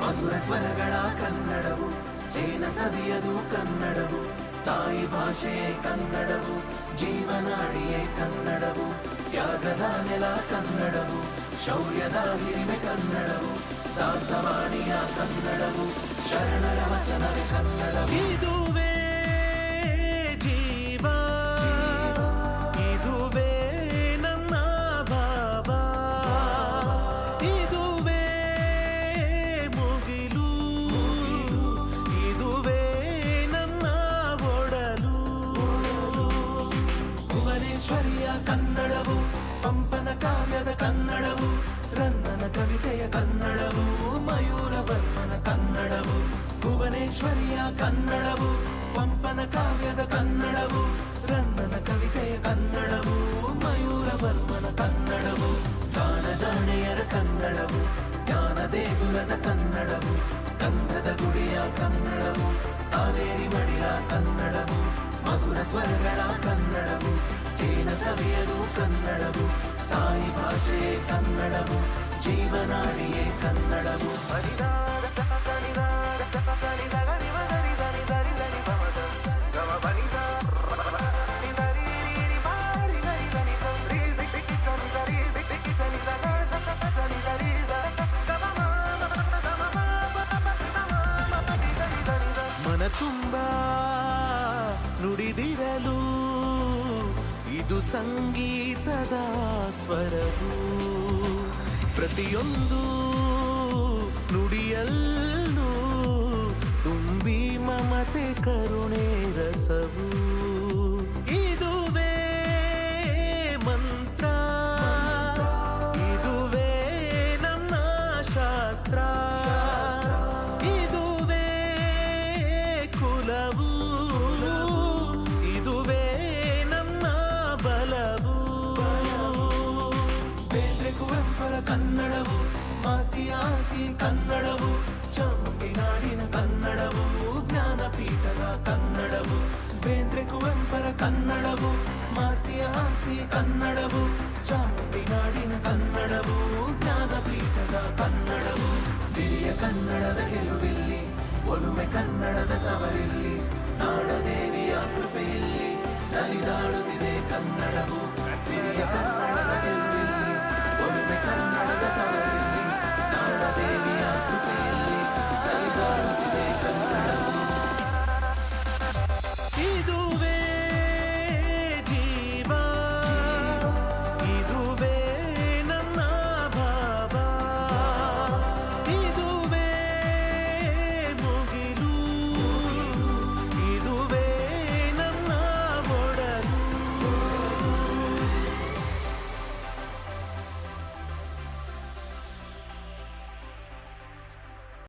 ಮಧುರ ಸ್ವರಗಳ ಕನ್ನಡವು, ಜೇನ ಸವಿಯದು ಕನ್ನಡವು, ತಾಯಿ ಭಾಷೆಯೇ ಕನ್ನಡವು, ಜೀವನಾಡಿಯೇ ಕನ್ನಡವು ತ್ಯಾಗದ ನೆಲ ಕನ್ನಡವು, ಶೌರ್ಯದ ಹಿರಿಮೆ ಕನ್ನಡವು, ದಾಸವಾಣಿಯ ಕನ್ನಡವು, ಶರಣರ ವಚನವೇ ಕನ್ನಡವು. ಕನ್ನಡವು, ಪಂಪನ ಕಾವ್ಯದ ಕನ್ನಡವು ರನ್ನನ ಕವಿತೆಯ ಕನ್ನಡವು ಮಯೂರವರ್ಮನ ಕನ್ನಡವು, ಭುವನೇಶ್ವರಿಯ ಕನ್ನಡವು, ಪಂಪನ ಕಾವ್ಯದ ಕನ್ನಡವು ರನ್ನನ ಕವಿತೆಯ ಕನ್ನಡವು ಮಯೂರವರ್ಮನ ಕನ್ನಡವು ಗಾನ ಜಾಣೆಯರ ಕನ್ನಡವು, ಜ್ಞಾನ ದೇಗುಲದ ಕನ್ನಡವು ಕಂದದ ಗುಡಿಯ ಕನ್ನಡವು ಕಾವೇರಿ ಮಡಿಯ ಕನ್ನಡವು, ಮಧುರ ಸ್ವರಗಳ ಕನ್ನಡವು. ಜೇನ ಸವಿಯಲು ಕನ್ನಡವು ತಾಯಿ ಭಾಷೆಯೇ ಕನ್ನಡವು ಜೀವನಾಡಿಯೇ ಕನ್ನಡವು ಮನ ತುಂಬ ನುಡಿದಿರಲು ಇದು ಸಂಗೀತದ ಸ್ವರವು. ಪ್ರತಿಯೊಂದು ನುಡಿಯಲ್ಲೂ ತುಂಬಿ ಮಮತೆ ಕರುಣೆ ರಸವು. ಆಸ್ತಿ ಕನ್ನಡವು, ಚಾಮುಂಡಿ ನಾಡಿನ ಕನ್ನಡವು, ಜ್ಞಾನಪೀಠದ ಕನ್ನಡವು, ಬೇಂದ್ರೆ ಕುವೆಂಪರ ಕನ್ನಡವು, ಮಾಸ್ತಿಯ ಆಸ್ತಿ ಕನ್ನಡವು, ಚಾಮುಂಡಿ ನಾಡಿನ ಕನ್ನಡವು, ಜ್ಞಾನಪೀಠದ ಕನ್ನಡವು. ಸಿರಿಯ ಕನ್ನಡದ ಗೆಲುವಿಲ್ಲಿ, ಒಲುಮೆ ಕನ್ನಡದ ತವರಿಲ್ಲಿ, ನಾಡದೇವಿಯ ಕೃಪೆಯಲ್ಲಿ ನಲಿದಾಡುತ್ತಿದೆ ಕನ್ನಡವು. ಸಿರಿಯ ಕನ್ನಡದ ಗೆಲುವಿಲ್ಲಿ, ಒಲುಮೆ ಕನ್ನಡದ ತವರಿಲ್ಲಿ.